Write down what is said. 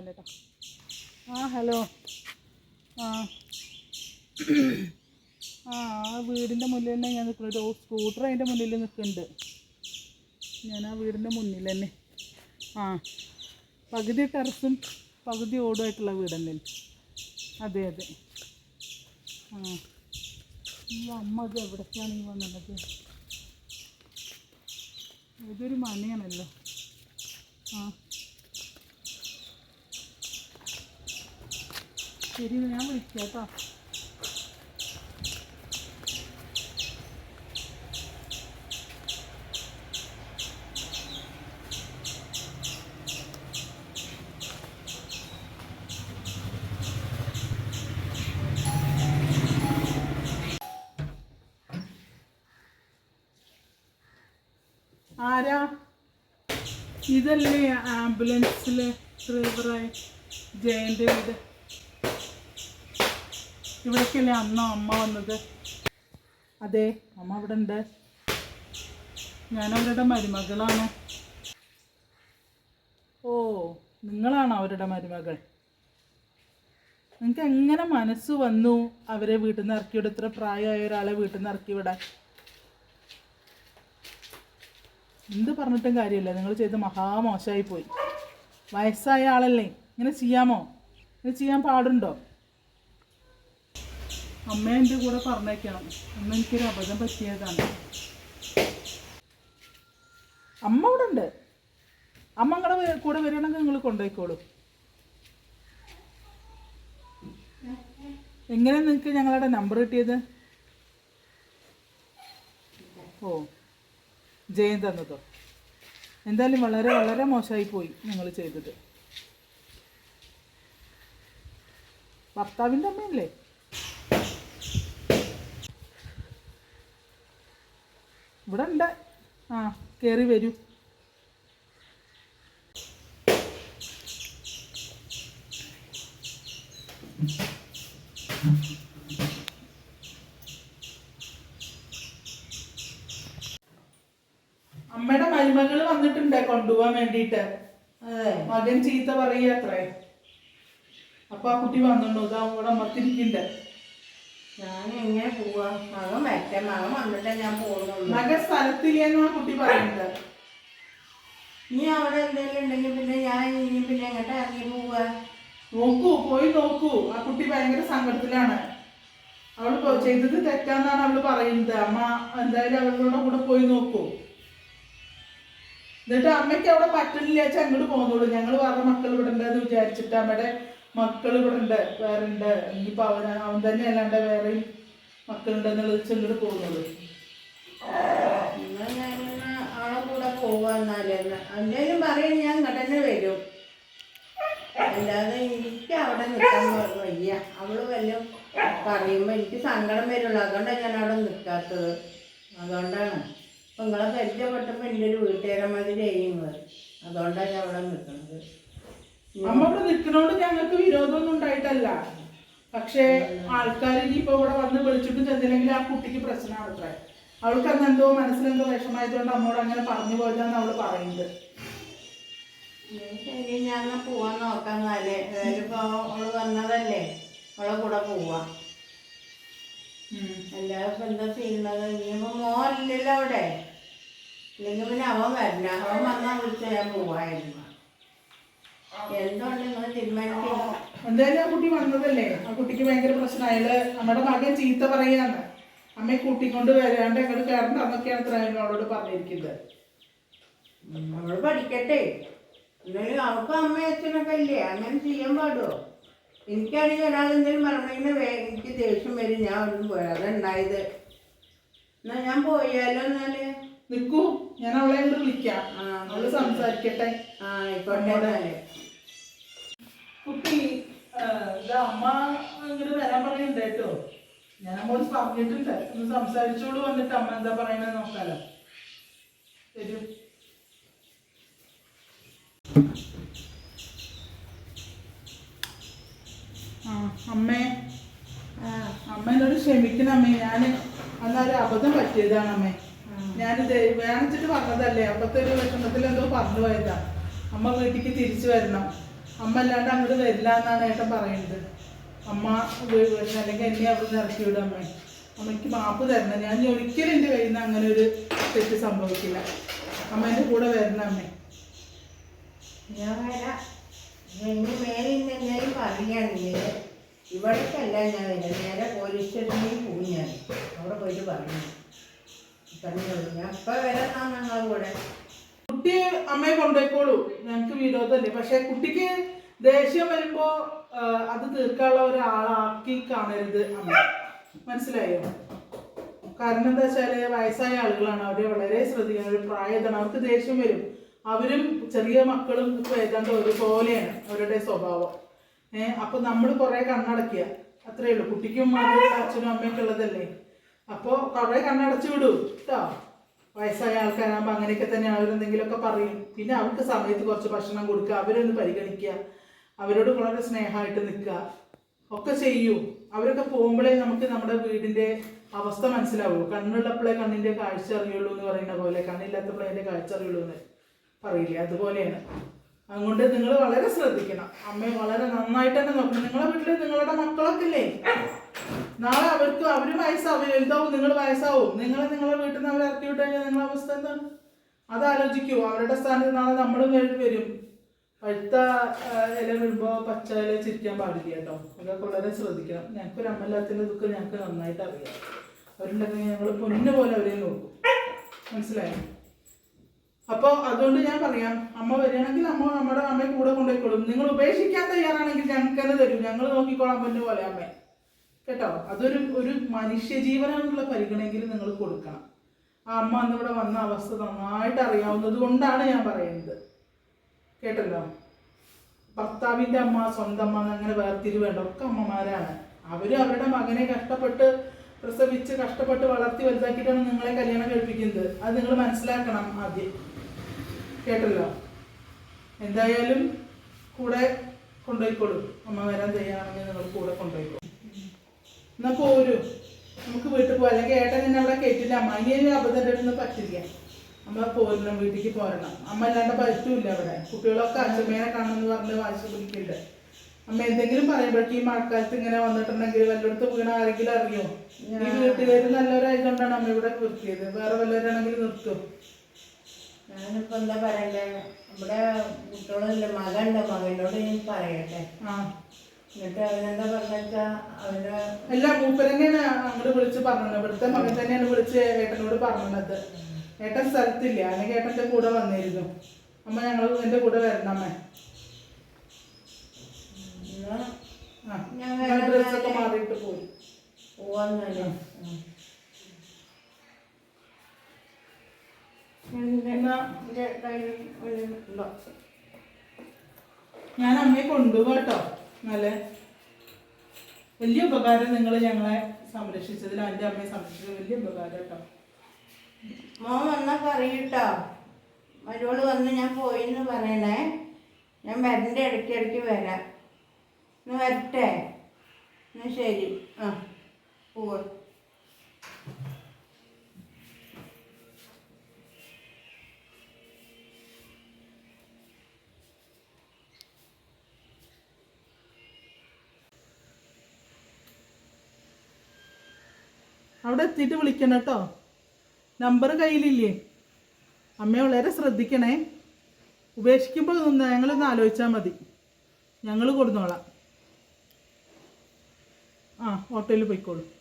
ഫോണല്ലേ കേട്ടോ ആ ഹലോ. ആ. ആ ആ വീടിന്റെ മുന്നിൽ തന്നെ ഞാൻ നിൽക്കുന്നത് ഒരു സ്കൂട്ടർ അതിന്റെ മുന്നിൽ നിൽക്കുന്നുണ്ട് ഞാൻ ആ വീടിന്റെ മുന്നിൽ തന്നെ. ആ. പകുതി ടെറസും പകുതി ഓടുമായിട്ടുള്ള വീട് തന്നെ. അതെ അതെ. ആ. ഈ അമ്മ അത് എവിടേക്കാണ് ഈ വന്നത്? ഇതൊരു മനയാണല്ലോ ആ. ശരി ഞാൻ വിളിക്കാം കേട്ടോ ആരാ? ഇതല്ലേ ആംബുലൻസിലെ ഡ്രൈവറായി ജയന്റെ വീട്. ഇവിടേക്കല്ലേ അന്നോ അമ്മ വന്നത്? അതെ അമ്മ അവിടെ ഉണ്ട് ഞാൻ അവരുടെ മരുമകളാണ്. ഓ നിങ്ങളാണ് അവരുടെ മരുമകൾ? നിങ്ങൾക്ക് എങ്ങനെ മനസ്സ് വന്നു അവരെ വീട്ടിൽ നിന്ന് ഇറക്കി വിടാൻ? ഇത്ര പ്രായമായ ഒരാളെ വീട്ടിൽ നിന്ന് ഇറക്കി വിടാൻ? എന്ത് പറഞ്ഞിട്ടും കാര്യമില്ല. നിങ്ങൾ ചെയ്ത് മഹാമോശമായി പോയി വയസ്സായ ആളല്ലേ. ഇങ്ങനെ ചെയ്യാമോ? ഇങ്ങനെ ചെയ്യാൻ പാടുണ്ടോ? അമ്മ എന്റെ കൂടെ പറഞ്ഞേക്കണം അമ്മ എനിക്കൊരു അബദ്ധം പറ്റിയതാണ്. അമ്മ ഇവിടെ ഉണ്ട്. അമ്മ നിങ്ങളുടെ കൂടെ വരികയാണെങ്കിൽ നിങ്ങൾ കൊണ്ടുപോയിക്കോളൂ. എങ്ങനെ നിങ്ങൾക്ക് ഞങ്ങളുടെ നമ്പർ കിട്ടിയത്? ഓ ജയൻ തന്നതോ? എന്തായാലും വളരെ വളരെ മോശമായി പോയി നിങ്ങൾ ചെയ്തത്. ഭർത്താവിന്റെ അമ്മയല്ലേ ഇവിടെ ഉണ്ട് ആ കയറി വരൂ. അമ്മയുടെ മരുമകൾ വന്നിട്ടുണ്ട് കൊണ്ടുപോകാൻ വേണ്ടിയിട്ട്. മകൻ ചീത്ത പറയുക അത്രേ അപ്പൊ ആ കുട്ടി വന്നിട്ടുണ്ടോ. ഇതാ അമ്മത്തിരിക്കുന്നുണ്ട് ഞാൻ എങ്ങനെ പോവാ. മകൻ വരട്ടെ മകൻ വന്നിട്ടേ ഞാൻ പോകുന്നുള്ളൂ. മകൻ സ്ഥലത്തില്ലെന്ന് കുട്ടി പറയുന്നത്. നീ അവിടെ എന്തെങ്കിലും ഉണ്ടെങ്കിൽ പിന്നെ ഞാൻ ഇനി പിന്നെ എങ്ങോട്ട് ഇറങ്ങി പോവുക നോക്കൂ പോയി നോക്കൂ. ആ കുട്ടി ഭയങ്കര സങ്കടത്തിലാണ്. അവൾ ചെയ്തത് തെറ്റാന്നാണ് അവൾ പറയുന്നത്. അമ്മ എന്തായാലും അവളുടെ കൂടെ പോയി നോക്കൂ. എന്നിട്ട് അമ്മയ്ക്ക് അവിടെ പറ്റില്ല വെച്ചാൽ അങ്ങോട്ട് പോകുന്നുള്ളൂ ഞങ്ങൾ വേറെ മക്കൾ ഇവിടെ ഉണ്ടെന്ന് വിചാരിച്ചിട്ട് അമ്മയുടെ മക്കൾ ഇവിടെ ഉണ്ട് വേറെ ഉണ്ട് ഇനിയിപ്പോൾ അവൻ അവൻ തന്നെ അല്ലാണ്ട് വേറെയും മക്കളുണ്ടെന്നുള്ളത് എന്നുള്ളത് ചൊല്ലിട്ട് പോകുന്നത് ഞാൻ അല്ലാതെ അവിടെ അതുകൊണ്ടാണ് ഞാൻ അവിടെ അതുകൊണ്ടാണ്. നിങ്ങളെ പരിചയപ്പെട്ടപ്പോൾ എന്റെ ഒരു വീട്ടുകാരൻ മാതിരി ചെയ്യുന്നത്. അതുകൊണ്ടാണ് ഞാൻ അവിടെ നിൽക്കുന്നത് അമ്മ ഇവിടെ നിൽക്കുന്നോണ്ട് ഞങ്ങൾക്ക് വിരോധമൊന്നും ഉണ്ടായിട്ടല്ല. പക്ഷേ ആൾക്കാർ ഇനിയിപ്പോ ഇവിടെ വന്ന് വിളിച്ചിട്ടും ചെന്നില്ലെങ്കിൽ ആ കുട്ടിക്ക് പ്രശ്നമാണ് അത്രേ അവൾക്ക് അന്ന് എന്തോ മനസ്സിലെന്തോ വിഷമായതുകൊണ്ട് അമ്മോട് അങ്ങനെ പറഞ്ഞു പോയതാന്ന് അവൾ പറയുന്നത് ശരി ഞാൻ പോവാൻ നോക്കാം എന്നാൽ. ഏതായാലും ഇപ്പൊ അവൾ വന്നതല്ലേ. അവളെ കൂടെ പോവാ. എല്ലാവരും ഇപ്പൊ എന്താ ചെയ്യുന്നത്? ഇനിയിപ്പോ മോനില്ലല്ലോ അവിടെ. ഇല്ലെങ്കിൽ പിന്നെ അവൻ വരണ അവൻ വന്നാൽ വിളിച്ച ഞാൻ പോവായിരുന്നു. എന്തായാലും ആ കുട്ടി വന്നതല്ലേ? ആ കുട്ടിക്ക് ഭയങ്കര പ്രശ്നം അയാൾ നമ്മുടെ മകൻ ചീത്ത പറയാന്ന് അമ്മയെ കൂട്ടിക്കൊണ്ട് വരാണ്ട് അങ്ങോട്ട് കയറണ്ടെന്നൊക്കെയാണ് അത്ര അവളോട് പറഞ്ഞിരിക്കുന്നത്. അവൾ പഠിക്കട്ടെ. എന്നാലും അവൾക്ക് അമ്മയും അച്ഛനൊക്കെ ഇല്ലേ? അങ്ങനെ ചെയ്യാൻ പാടുമോ എനിക്കാണെങ്കിൽ ഒരാൾ എന്തെങ്കിലും പറഞ്ഞെങ്കിൽ വേ എനിക്ക് ദേഷ്യം വരും. ഞാൻ ഒന്നും പോയി. അതുണ്ടായത്. എന്നാ ഞാൻ പോയാലോ എന്നാൽ? നിൽക്കൂ ഞാൻ അവളെ വിളിക്കാം. അവൾ സംസാരിക്കട്ടെ. ആ ആയിക്കോട്ടെ എന്നാൽ. കുട്ടി ഇത് അമ്മ ഇങ്ങനെ വരാൻ പറയുന്നുണ്ട് കേട്ടോ. ഞാൻ അമ്മോട് പറഞ്ഞിട്ടുണ്ട്. ഒന്ന് സംസാരിച്ചോളൂ വന്നിട്ട് അമ്മ എന്താ പറയണെന്ന് നോക്കാലോ. വരൂ. ആ അമ്മേ. ആ അമ്മ എന്നോട് ക്ഷമിക്കണം അമ്മേ. ഞാൻ അന്നൊരു അബദ്ധം പറ്റിയതാണ് അമ്മേ. ഞാൻ വേണിച്ചിട്ട് പറഞ്ഞതല്ലേ? അപ്പത്തെ ഒരു വിഷമത്തിൽ എന്തോ പറഞ്ഞു പോയതാ. അമ്മ വീട്ടിലേക്ക് തിരിച്ചു വരണം. അമ്മ അല്ലാണ്ട് അങ്ങോട്ട് വരില്ല എന്നാണ് ഏട്ടൻ പറയുന്നത്. അമ്മ ഉപയോഗിച്ച് അല്ലെങ്കിൽ എന്നെ അവിടെ ഇറക്കി വിടും അമ്മ. അമ്മയ്ക്ക് മാപ്പ് തരണം. ഞാൻ ഒരിക്കലും എന്റെ കയ്യിൽ നിന്ന് അങ്ങനെ ഒരു തെറ്റ് സംഭവിക്കില്ല. അമ്മ എന്റെ കൂടെ വരണം അമ്മേ. ഇവിടേക്കല്ല ഞാൻ വരാം നേരെ പോലീസ് സ്റ്റേഷനിൽ പോയി ഞാൻ. അവിടെ പോയിട്ട് പറഞ്ഞു പറഞ്ഞോളൂ ഞാൻ ഇപ്പം വരാം നിങ്ങളുടെ കൂടെ. കുട്ടി അമ്മയെ കൊണ്ടുപോയിക്കോളൂ ഞങ്ങൾക്ക് വിരോധമല്ലേ. പക്ഷെ കുട്ടിക്ക് ദേഷ്യം വരുമ്പോ അത് തീർക്കാനുള്ള ഒരാളാക്കി കാണരുത് അമ്മ. മനസ്സിലായോ? കാരണം എന്താ വെച്ചാൽ വയസ്സായ ആളുകളാണ്. അവരെ വളരെ ശ്രദ്ധിക്കുന്നത് ഒരു പ്രായതാണ് അവർക്ക് ദേഷ്യം വരും. അവരും ചെറിയ മക്കളും ഏതാണ്ട് ഒരുപോലെയാണ് അവരുടെ സ്വഭാവം. ഏഹ് അപ്പൊ നമ്മൾ കുറെ കണ്ണടക്കുക അത്രേ ഉള്ളൂ. കുട്ടിക്കും അച്ഛനും അമ്മയൊക്കെ ഉള്ളതല്ലേ? അപ്പോൾ കുറെ കണ്ണടച്ചു വിടൂ. കേട്ടോ വയസ്സായ ആൾക്കാരാകുമ്പോൾ അങ്ങനെയൊക്കെ തന്നെ അവരെന്തെങ്കിലുമൊക്കെ പറയും. പിന്നെ അവർക്ക് സമയത്ത് കുറച്ച് ഭക്ഷണം കൊടുക്കുക അവരൊന്ന് പരിഗണിക്കുക അവരോട് വളരെ സ്നേഹമായിട്ട് നിൽക്കുക. ഒക്കെ ചെയ്യൂ. അവരൊക്കെ പോകുമ്പോഴേ നമുക്ക് നമ്മുടെ വീടിന്റെ അവസ്ഥ മനസ്സിലാവൂ കണ്ണുള്ളപ്പോഴേ കണ്ണിന്റെ കാഴ്ച അറിയുള്ളൂ എന്ന് പറയുന്ന പോലെ കണ്ണില്ലാത്തപ്പോഴേ അതിന്റെ കാഴ്ച അറിയുള്ളൂ എന്ന് പറയില്ലേ? അതുപോലെയാണ്. അതുകൊണ്ട് നിങ്ങൾ വളരെ ശ്രദ്ധിക്കണം. അമ്മയെ വളരെ നന്നായിട്ട് തന്നെ നോക്കണം. നിങ്ങളെ വീട്ടിൽ നിങ്ങളുടെ മക്കളൊക്കെ ഇല്ലേ? നാളെ അവർക്ക് അവർ വയസ്സാവും വലുതാവും നിങ്ങൾ വയസ്സാവും. നിങ്ങൾ നിങ്ങളെ വീട്ടിൽ നിന്ന് അവർ ഇറക്കി വിട്ട് കഴിഞ്ഞാൽ നിങ്ങളെ അവസ്ഥ എന്താണ്? അത് ആലോചിക്കൂ. അവരുടെ സ്ഥാനത്ത് നാളെ നമ്മളും വരും. പഴുത്ത ഇല വീഴുമ്പോൾ പച്ച ഇല ചിരിക്കാൻ പാടില്ല കേട്ടോ. അതൊക്കെ വളരെ ശ്രദ്ധിക്കണം. ഞങ്ങൾക്ക് ഒരു അമ്മല്ലാത്തിന്റെ ദുഃഖം ഞങ്ങൾക്ക് നന്നായിട്ട് അറിയാം. അവരുണ്ടെങ്കിൽ ഞങ്ങൾ പൊന്നു പോലെ അവരെ നോക്കും. മനസ്സിലായോ? അപ്പോൾ അതുകൊണ്ട് ഞാൻ പറയാം അമ്മ വരികയാണെങ്കിൽ അമ്മ നമ്മുടെ അമ്മയെ കൂടെ കൊണ്ടുപോയിക്കോളും. നിങ്ങൾ ഉപേക്ഷിക്കാൻ തയ്യാറാണെങ്കിൽ ഞങ്ങൾക്ക് തന്നെ തരും. ഞങ്ങൾ നോക്കിക്കോളാം പൊന്നു പോലെ അമ്മയെ കേട്ടോ? അതൊരു ഒരു മനുഷ്യജീവനാണെന്നുള്ള പരിഗണനെങ്കിലും നിങ്ങൾ കൊടുക്കണം. ആ അമ്മ അന്നിവിടെ വന്ന അവസ്ഥ നന്നായിട്ട് അറിയാവുന്നത് കൊണ്ടാണ് ഞാൻ പറയുന്നത്. കേട്ടല്ലോ? ഭർത്താവിന്റെ അമ്മ സ്വന്തം അമ്മ അങ്ങനെ വേർതിരിവേണ്ട ഒക്കെ അമ്മമാരാണ്. അവർ അവരുടെ മകനെ കഷ്ടപ്പെട്ട് പ്രസവിച്ച് കഷ്ടപ്പെട്ട് വളർത്തി വലുതാക്കിയിട്ടാണ് നിങ്ങളെ കല്യാണം കഴിപ്പിക്കുന്നത്. അത് നിങ്ങൾ മനസ്സിലാക്കണം ആദ്യം. കേട്ടല്ലോ? എന്തായാലും കൂടെ കൊണ്ടുപോയിക്കോളൂ. അമ്മ വരാൻ തയ്യാറാണെങ്കിൽ നിങ്ങൾ കൂടെ കൊണ്ടുപോയിക്കോളൂ. എന്നാ പോരൂ നമുക്ക് വീട്ടിൽ പോകാം അല്ലെങ്കിൽ ഏട്ടൻ എന്നെ അവിടെ കേട്ടില്ല അമ്മ ഇനി ഒരു അബദ്ധം പറ്റില്ല. അമ്മ പോരണം വീട്ടിലേക്ക് പോരണം. അമ്മ അല്ലാണ്ട് പറ്റൂല അവിടെ. കുട്ടികളൊക്കെ അച്ഛമ്മേനെ കാണണമെന്ന് പറഞ്ഞ് വാശി പിടിക്കില്ല അമ്മ എന്തെങ്കിലും പറയുമ്പോഴേക്കും ഈ മഴക്കാലത്ത് ഇങ്ങനെ വന്നിട്ടുണ്ടെങ്കിൽ വല്ലയിടത്ത് വീണ ആരെങ്കിലും അറിയോ? ഈ വീട്ടുകാർ നല്ലവരായതുകൊണ്ടാണ് അമ്മ ഇവിടെ നിർത്തിയത്. വേറെ വല്ലവരാണെങ്കിൽ നിർത്തും. ഞാനിപ്പോ എന്താ പറയണ്ടേ? നമ്മുടെ കുട്ടികളല്ല മകന്റെ മകനോട് ഞാൻ പറയട്ടെ. ആ. എന്നിട്ട് അവനെന്താ പറഞ്ഞാ അല്ല അങ്ങോട്ട് വിളിച്ച് പറഞ്ഞത് ഇവിടുത്തെ മകൻ തന്നെയാണ് വിളിച്ച് ഏട്ടനോട് പറഞ്ഞത്. ഏട്ടൻ സ്ഥലത്തില്ല. അല്ലെങ്കിൽ ഏട്ടന്റെ കൂടെ വന്നിരുന്നു. അമ്മ ഞങ്ങൾ എന്റെ കൂടെ വരണം അമ്മ. ആ ഞാൻ ഞങ്ങൾ ഡ്രസ്സൊക്കെ മാറിയിട്ട് പോയി ഞാൻ അമ്മയെ കൊണ്ടുപോകാം കേട്ടോ നല്ല വലിയ ഉപകാരം നിങ്ങൾ ഞങ്ങളെ സംരക്ഷിച്ചതിൽ എന്റെ അമ്മയെ സംരക്ഷിച്ചത് വലിയ ഉപകാരം കേട്ടോ. മോൻ വന്നാ പറയൂട്ടോ. മരുവോൾ വന്ന് ഞാൻ പോയി എന്ന് പറയണേ. ഞാൻ വരന്റെ ഇടയ്ക്ക് ഇടയ്ക്ക് വരാം വരട്ടെ? എന്നാ ശരി. ആ പോവാ. അവിടെ എത്തിയിട്ട് വിളിക്കണം കേട്ടോ. നമ്പർ കയ്യിലില്ലേ? അമ്മ വളരെ ശ്രദ്ധിക്കണേ. ഉപേക്ഷിക്കുമ്പോൾ ഞങ്ങളൊന്ന് ആലോചിച്ചാൽ മതി. ഞങ്ങൾ കൊടുന്നോളാം. ആ ഹോട്ടലിൽ പോയിക്കോളൂ.